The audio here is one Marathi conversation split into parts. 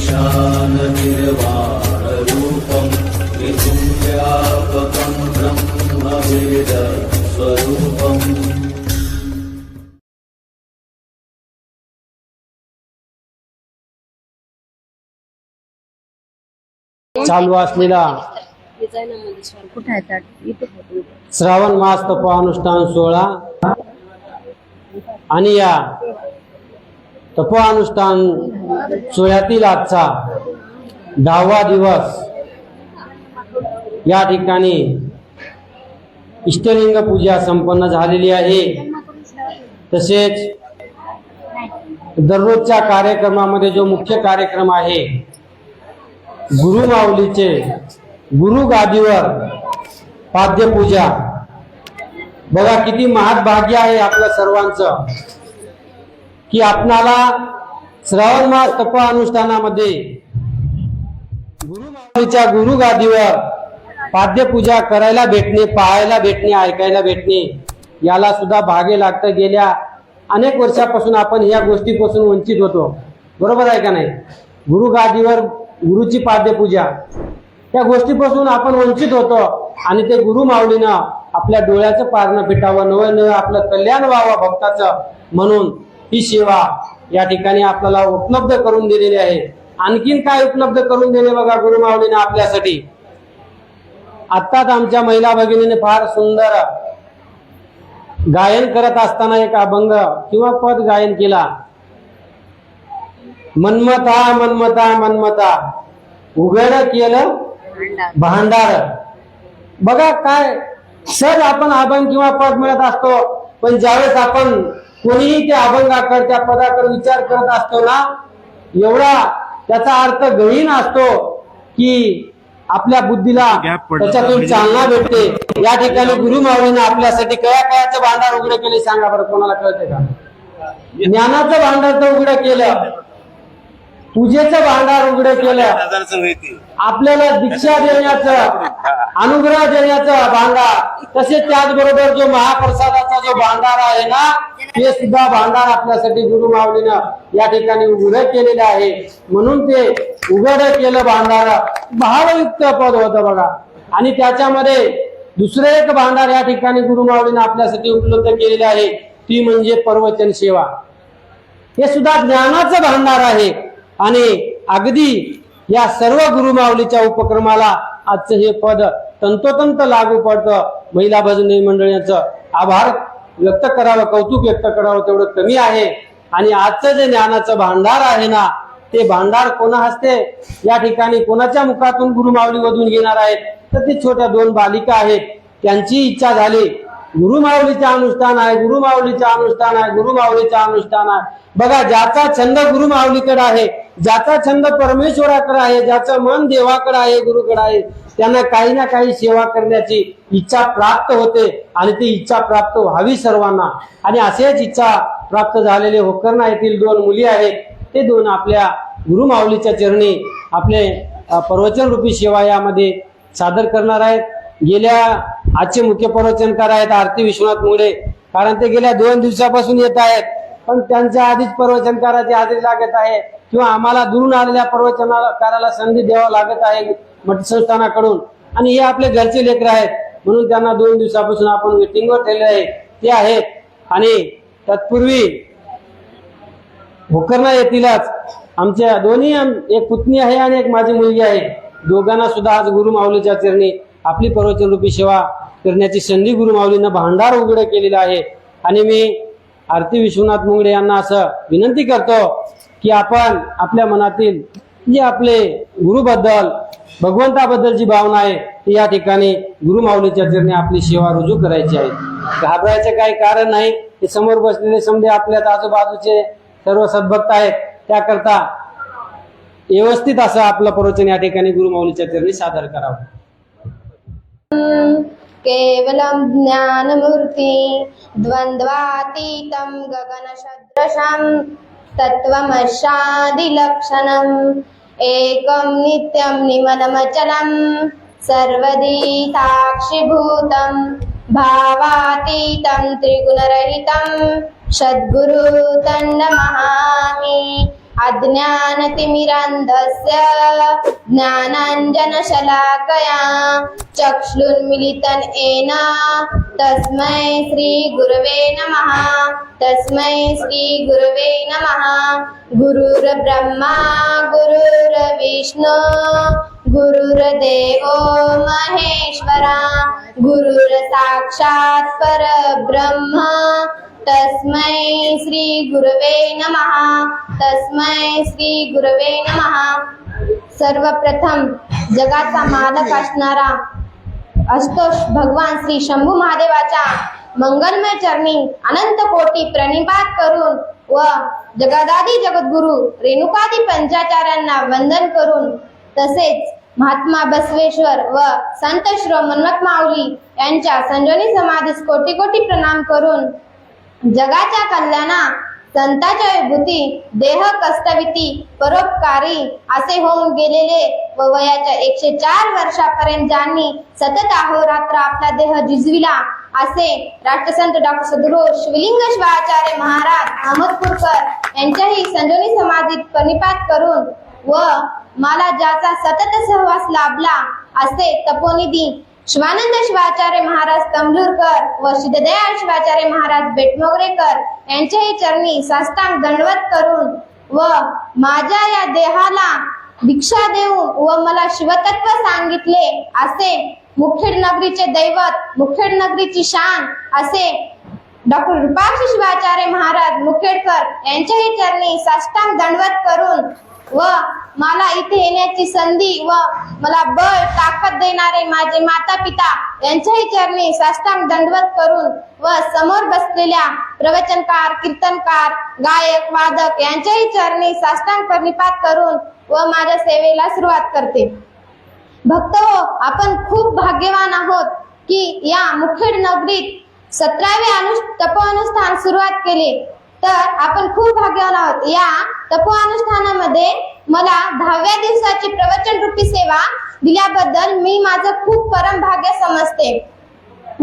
ईशान निर्वाण ब्रह्मवेदस्वरूपम् चालू असलेला कुठे आहे ताट? इथे ठेव. श्रावण मास तपानुष्ठान सोहळा आणि या तपोअनुष्ठान सोहळ्यातील आजचा दहावा दिवस या ठिकाणी इष्टलिंग पूजा संपन्न झालेली आहे. तसेच दररोजच्या कार्यक्रमामध्ये जो मुख्य कार्यक्रम आहे गुरु माऊलीचे गुरु गादीवर पाद्यपूजा. बघा किती महाभाग्य आहे आपल्या सर्वांचं. की आपणाला श्रावण मास तप अनुष्ठानामध्ये गुरु माऊलीच्या गुरु गादीवर पाद्यपूजा करायला भेटणे पाहायला भेटणे ऐकायला भेटणे याला सुद्धा भागे लागतं. गेल्या अनेक वर्षापासून आपण या गोष्टीपासून वंचित होतो. बरोबर आहे का नाही? गुरु गादीवर गुरुची पाद्यपूजा. त्या गोष्टीपासून आपण वंचित होतो आणि ते गुरु माऊलीनं आपल्या डोळ्याचं पारणं फिटावं नवं नवं आपलं कल्याण व्हावं भक्ताचं म्हणून ही सेवा या ठिकाणी आपल्याला उपलब्ध करून दिलेली आहे. आणखीन काय उपलब्ध करून दिले बघा गुरु माऊलीने आपल्यासाठी? आत्ताच आमच्या महिला भगिनीने फार सुंदर गायन करत असताना एक अभंग किंवा पद गायन केला. मनमता मनमता मनमता. उघड केलं भांडार. भांडार. बघा काय सहज आपण अभंग किंवा पद मिळत असतो पण ज्यावेळेस आपण कोणीही त्या अभंगाकडे त्या पदाकडे विचार करत असतो ना एवढा त्याचा अर्थ गहीन असतो की आपल्या बुद्धीला त्याच्यातून चालना भेटते. या ठिकाणी गुरु माऊलीने आपल्यासाठी कया कयाचं भांडार उघडं केले सांगा बरं कोणाला कळते का? ज्ञानाचं भांडार तर उघडं केलं. पूजेचं भांडार उघडं केलं. आपल्याला दीक्षा देण्याचं अनुग्रह देण्याचं भांडार. तसेच त्याचबरोबर जो महाप्रसादाचा जो भांडार आहे ना ते सुद्धा भांडार आपल्यासाठी गुरु माऊलीनं या ठिकाणी उघड केलेलं आहे. म्हणून ते उघड केलं भांडार. भावयुक्त पद होतं बघा. आणि त्याच्यामध्ये दुसरं एक भांडार या ठिकाणी गुरु माऊलीनं आपल्यासाठी उपलब्ध केलेलं आहे. ती म्हणजे प्रवचन सेवा. हे सुद्धा ज्ञानाचं भांडार आहे. आणि अगदी या सर्व गुरुमाऊलीच्या उपक्रमाला आजचं हे पद तंतोतंत लागू पडतं. महिला भजन मंडळीचं आभार व्यक्त करावं कौतुक व्यक्त करावं तेवढं कमी आहे. आणि आजचं जे ज्ञानाचं भांडार आहे ना ते भांडार कोणा हस्ते? या ठिकाणी कोणाच्या मुखातून गुरुमाऊली वधून घेणार आहेत? तर ते छोट्या दोन बालिका आहेत. त्यांची इच्छा झाली. गुरुमावलीचे अनुष्ठान आहे गुरुमावलीचे अनुष्ठान आहे गुरुमावलीचे अनुष्ठान आहे. बघा ज्याचा छंद गुरुमाऊलीकडे आहे ज्याचा छंद परमेश्वराकडे आहे ज्याचं मन देवाकडे आहे गुरुकडे आहे त्यांना काही ना काही सेवा करण्याची इच्छा प्राप्त होते आणि ती इच्छा प्राप्त व्हावी सर्वांना. आणि असेच इच्छा प्राप्त झालेले होकरणा येथील दोन मुली आहेत ते दोन आपल्या गुरुमाऊलीच्या चरणी आपले प्रवचन रूपी सेवा यामध्ये सादर करणार आहेत. गेल्या आजचे मुख्य प्रवचनकार आहेत आरती विश्वनाथ मुळे कारण ते गेल्या दोन दिवसापासून येत आहेत. पण त्यांच्या आधीच प्रवचनकाराची हजेरी लागत आहे. किंवा आम्हाला दुरून आलेल्या प्रवचनकाराला संधी द्यावा लागत आहे मठ संस्थानाकडून आणि हे आपले घरचे लेकर आहेत. म्हणून त्यांना दोन दिवसापासून आपण मिटिंगवर ठेवले आहे. ते आहेत. आणि तत्पूर्वी भोकरना येतीलच. आमच्या दोन्ही एक पुतणी आहे आणि एक माझी मुलगी आहे. दोघांना सुद्धा आज गुरु माऊलीच्या चरणी आपली प्रवचन रूपी सेवा करण्याची संधी गुरु माऊलीनं भांडार उघड केलेला आहे. आणि मी आरती विश्वनाथ मुंगडे यांना असं विनंती करतो की आपण आपल्या मनातील जे आपले गुरुबद्दल भगवंताबद्दल जी भावना आहे ती या ठिकाणी गुरु माऊलीच्या चरणी आपली सेवा रुजू करायची आहे. घाबरायचं काही कारण नाही. हे समोर बसलेले समजे आपल्या आजूबाजूचे सर्व सद्भक्त आहेत. त्याकरता व्यवस्थित असं आपलं प्रवचन या ठिकाणी गुरुमाऊलीच्या चरणी सादर करावं. केवलं ज्ञानमूर्ति द्वन्द्वातीतं गगनसदृशं तत्त्वमशादिलक्षणम् एकं नित्यं निमनमचलं सर्वदी साक्षिभूतं भावातीतं त्रिगुणरहितं। सद्गुरु तन्नमहामि अज्ञानतिमिरान्धस्य ज्ञानाञ्जनशलाकया चक्षुन्मिलितन् येन तस्मै श्रीगुरवे नमः। तस्मै श्रीगुरवे नमः। गुरुर्ब्रह्मा गुरुर्विष्णु गुरुर्देवो महेश्वरा गुरुर्साक्षात् परब्रह्म। तस्मै श्री गुरवे नमः। तस्मै श्री गुरवे नमः। सर्वप्रथम जगाचा मालक असणारा असतोष भगवान श्री शंभू महादेवाच्या मंगलमय चरणी अनंत कोटी प्रणिपात करून व जगदादी जगद्गुरु रेणुकादी पंचाचार्यांना वंदन करून तसेच महात्मा बसवेश्वर व संत श्रो माऊली यांच्या संजनी समाधीस कोटी कोटी प्रणाम करून जगाच्या कल्याणा संताच्या विभूती देह कष्टविती परोपकारी असे होऊन गेलेले व वयाच्या एकशे चार वर्षापर्यंत ज्यांनी सतत अहोरात्र आपला देह जिजविला असे राष्ट्रसंत डॉक्टर सदगुरु शिवलिंग शिवाचार्य महाराज अहमदपूरकर यांच्याही संजोनी समाधीत प्रणिपात करून व मला ज्याचा सतत सहवास लाभला असे तपोनिधी शिवानंद शिवाचार्य महाराज तंबलूरकर व सिद्धदयाळ शिवाचार्य महाराज बेटमोगरेकर यांच्याही चरणी साष्टांग दंडवत करून व माझ्या या देहाला भिक्षा देऊन व मला शिवतत्व सांगितले असे मुखेड नगरीचे दैवत मुखेड नगरीची शान असे डॉक्टर विपाक्ष शिवाचार्य महाराज मुखेडकर यांच्याही चरणी साष्टांग दंडवत करून व मला इथे येण्याची संधी व मला बळ ताकद देणारे माझे माता पिता यांच्याही चरणी साष्टांग दंडवत करून व समोर बसलेल्या प्रवचनकार कीर्तनकार गायक वादक यांच्याही चरणी साष्टांग प्रणिपात करून व माझ्या सेवेला सुरुवात करते. भक्त हो आपण खूप भाग्यवान आहोत की या मुखेड नगरीत सतरावे अनु तपोअनुष्ठान सुरुवात केले. तर आपण खूप भाग्यवान आहोत. या तपोअनुष्ठानामध्ये मला दहाव्या दिवसाची प्रवचन रूपी सेवा दिल्याबद्दल मी माझं खूप परम भाग्य समजते.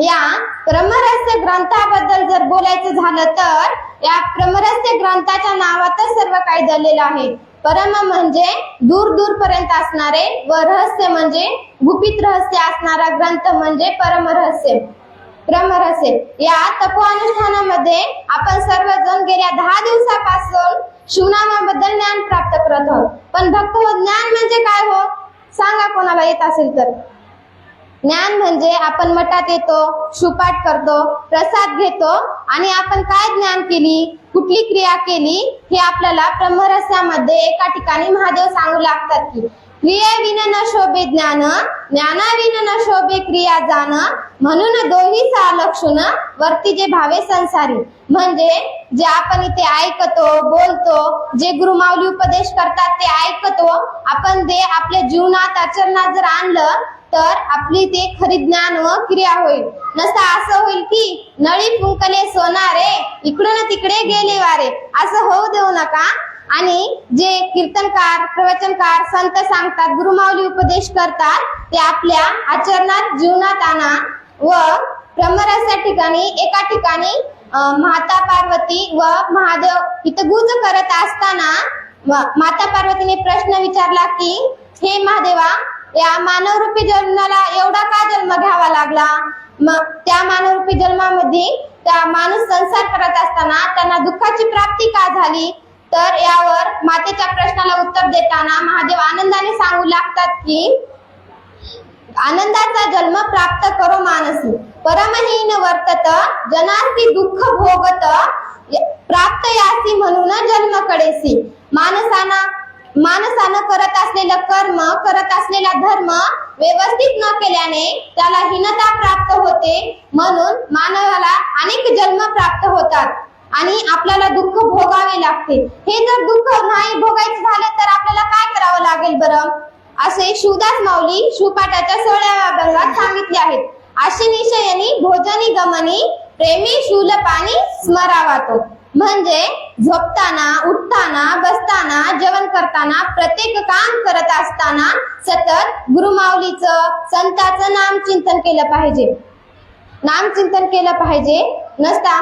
या ब्रह्मरहस्य ग्रंथाबद्दल जर बोलायचं झालं तर या ब्रह्मरहस्य ग्रंथाच्या नावातच सर्व काही दडलेलं आहे. परम म्हणजे दूर दूर पर्यंत असणारे व रहस्य म्हणजे गुपित रहस्य असणारा ग्रंथ म्हणजे भ्रमर असेल या तपोअनुष्ठानामध्ये आपण सर्वजण गेल्या दहा दिवसापासून शिवनामाबद्दल ज्ञान प्राप्त करत आहोत. पण भक्त हो ज्ञान म्हणजे काय हो? सांगा कोणाला येत असेल तर. ज्ञान म्हणजे आपण मठात येतो सुपाठ करतो प्रसाद घेतो आणि आपण काय ज्ञान केली कुठली क्रिया केली हे आपल्याला ब्रह्मरस्यामध्ये एका ठिकाणी महादेव सांगू लागतात की क्रियाविन न शोभे ज्ञान ज्ञानाविन न शोभे क्रिया जाण म्हणून दोही लक्षण वरती जे भावे संसारी. म्हणजे जे आपण इथे ऐकतो बोलतो जे गुरुमाऊली उपदेश करतात ते ऐकतो आपण ते आपल्या जीवनात आचरणात जर आणलं तर आपली ते खरी ज्ञान व क्रिया होईल. नसता असं होईल की नळी फुंकले सोनारे इकडून तिकडे गेले वारे. असं होऊ देऊ नका. आणि जे कीर्तनकार प्रवचनकार संत सांगतात गुरुमाऊली उपदेश करतात ते आपल्या आचरणात जीवनात आणा व ब्रह्मरस्या ठिकाणी एका ठिकाणी माता पार्वती व महादेव इथं गुज करत असताना माता पार्वतीने प्रश्न विचारला की हे महादेवा या मानवरूपी जन्माला एवढा का जन्म घ्यावा लागला? मग त्या मानवरूपी जन्मामध्ये त्या माणूस संसार करत असताना त्यांना दुःखाची प्राप्ती का झाली? तर यावर मातेच्या प्रश्नाला उत्तर देताना महादेव आनंदाने सांगू लागतात की आनंदाचा जन्म प्राप्त करो मानसी. परमहीन वर्तत जनार्थी दुःख भोगत प्राप्त यासी म्हणून जन्म कडेसी. माणसाना माणसानं करत असलेलं कर्म करत असलेला धर्म व्यवस्थित न केल्याने त्याला हीनता प्राप्त होते. म्हणून मानवाला अनेक जन्म प्राप्त होतात आणि आपल्याला दुःख भोगावे लागते. हे जर दुःख नाही भोगायचं झालं तर आपल्याला काय करावं लागेल बरं? असे शिवदास माऊली शिवपाठाच्या सोळाव्या अभंगात सांगितले आहेत. अशी निशयनी भोजनी गमनी प्रेमी शूलपाणी स्मरावा तो म्हणजे झोपताना उठताना बसताना जेवण करताना प्रत्येक काम करत असताना सतत गुरुमाऊलीचं संताचं नाम चिंतन केलं पाहिजे. नाम चिंतन केलं पाहिजे. नसता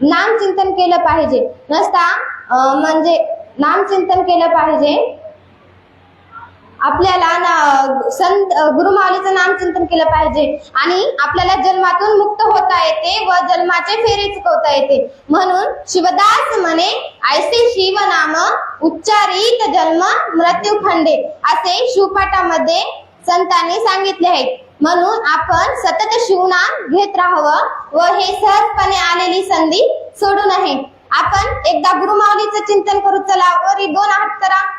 नाम चिंतन केलं पाहिजे. नसता म्हणजे म्हणजे नामचिंतन केलं पाहिजे. आपल्याला ना- संत गुरुमाऊलीचं नामचिंतन केलं पाहिजे. आणि आपल्याला जन्मातून मुक्त होता येते व जन्माचे फेरे चुकवता येते. म्हणून शिवदास म्हणे ऐसे शिव नाम उच्चारित जन्म मृत्यू खंडे. असे शिवपाठामध्ये संतांनी सांगितले आहे. म्हणून आपण सतत शिवनाम घेत राहावं व हे सहजपणे आलेली संधी सोडू नये आपण एकदा गुरुमाऊलीचं चिंतन करू चला वरी दोन हात करा.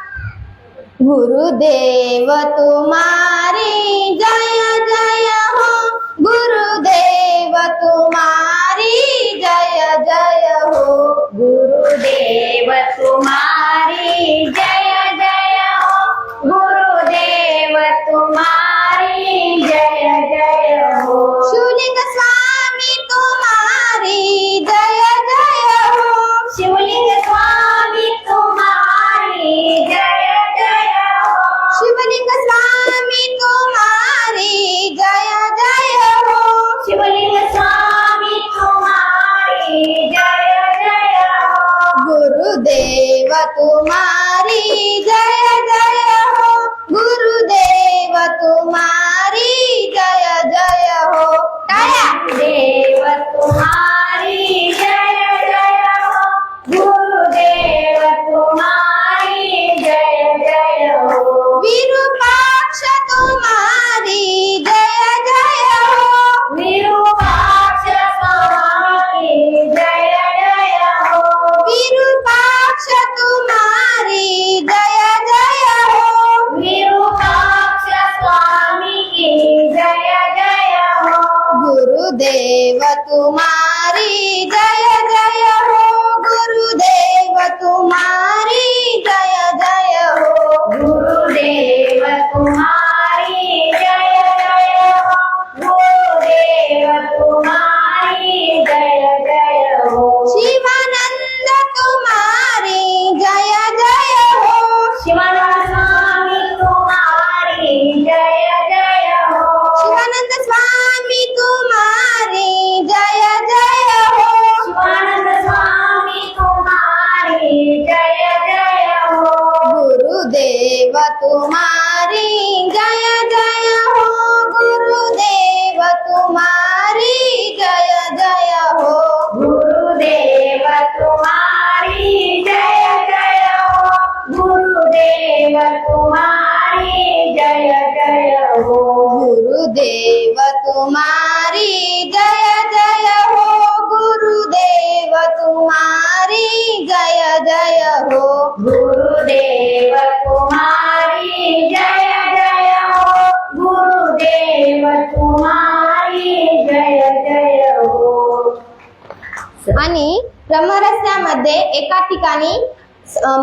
गुरुदेव तुम्हा आणि ब्रह्मरस्यामध्ये एका ठिकाणी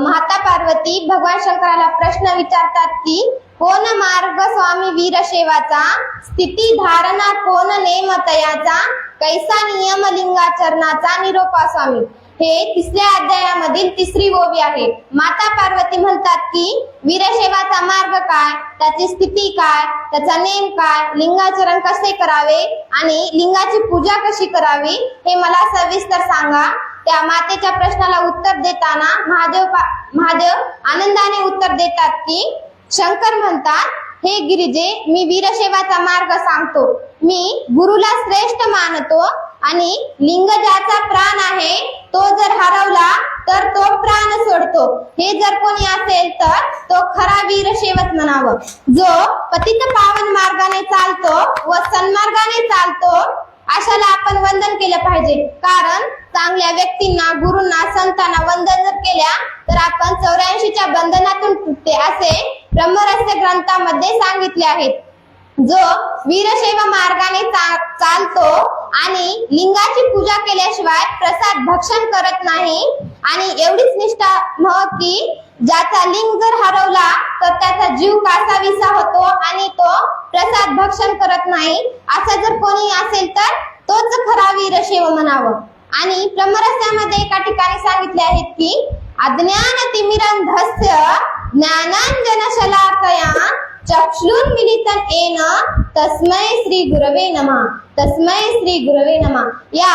माता पार्वती भगवान शंकराला प्रश्न विचारतात की कोण मार्ग स्वामी वीरशेवाचा स्थिती धारणा कोण नेम तयाचा कैसा नियम लिंगाचरणाचा निरोपा स्वामी? हे तिसऱ्या अध्यायामधील तिसरी ओवी आहे. माता पार्वती म्हणतात की वीरशैवाचा मार्ग काय? त्याची स्थिती काय? त्याचा नेम काय? लिंगाचरण कसे करावे? आणि लिंगाची पूजा कशी करावी? हे मला सविस्तर सांगा. त्या मातेच्या प्रश्नाला उत्तर देताना महादेव महादेव आनंदाने उत्तर देतात की शंकर म्हणतात हे गिरिजे मी वीरशैवाचा मार्ग सांगतो. मी गुरुला श्रेष्ठ मानतो आणि लिंग ज्याचा प्राण आहे तो जर हरवला तर तो प्राण सोडतो. हे जर कोणी असेल तर तो खरा वीर शेवत म्हणावं. जो पतित पावन मार्गाने चालतो व सन्मार्गाने चालतो अशाला आपण वंदन केलं पाहिजे. कारण चांगल्या व्यक्तींना गुरुंना संतांना वंदन जर केल्या तर आपण चौऱ्याऐंशीच्या बंधनातून तुटते असे ब्रह्मरस्य ग्रंथामध्ये सांगितले आहेत जो वीरशैव मार्गाने चालतो आणि लिंगाची पूजा केल्याशिवाय प्रसाद भक्षण करत नाही. आणि एवढीच निष्ठा मह की ज्याचा लिंग जर हरवला तर त्याचा जीव कासाविसा होतो आणि तो प्रसाद भक्षण करत नाही. असं जर कोणी असेल तर तोच खरा वीरशैव म्हणावं. आणि ब्रह्मरस्यामध्ये एका ठिकाणी सांगितले आहेत की अज्ञान तिमिरंधस्य ज्ञानांजन शलाकया चक्षुरुन् मिलितं येन तस्मै श्री गुरवे नमः। तस्मै श्री गुरवे नमः। या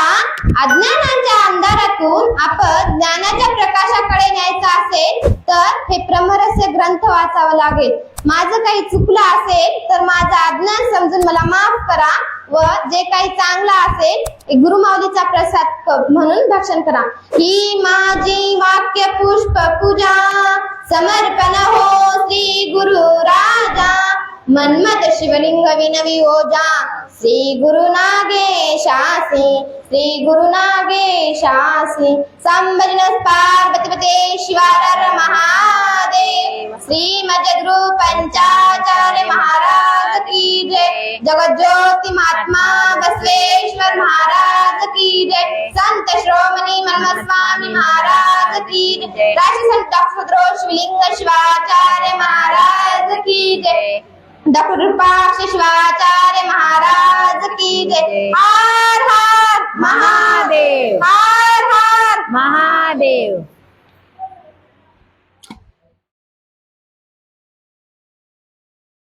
अज्ञानाच्या अंधारातून आपण ज्ञानाच्या प्रकाशाकडे न्यायचं असेल तर हे ब्रह्मरस्य ग्रंथ वाचावं लागेल. माझं काही चुकलं असेल तर माझं अज्ञान समजून मला माफ करा व जे काही चांगलं असेल ते गुरुमाऊलीचा प्रसाद म्हणून भक्षण करा. ही माझी वाक्य पुष्प पूजा. समर्पण हो श्री गुरु राजा मन्मथ शिवलिंग विनवी ओजा। श्री गुरु नागेशासी। श्री गुरु नागेशासी। संबलिनस पार्वतीपते शिवार महादेव। श्री मजगुरु पंचाचार्य महाराज की जय। जगत ज्योति महात्मा बसवेश्वर महाराज की जय। संत श्रोमणी मनम स्वामी महाराज की जय। राष्ट्र संत डॉक्टर शिवलिंग शिवाचार्य महाराज की जय। डॉक्टर कृपाक्ष शिवाचार्य महाराज की जय। हर हर महादेव। हर हर महादेव।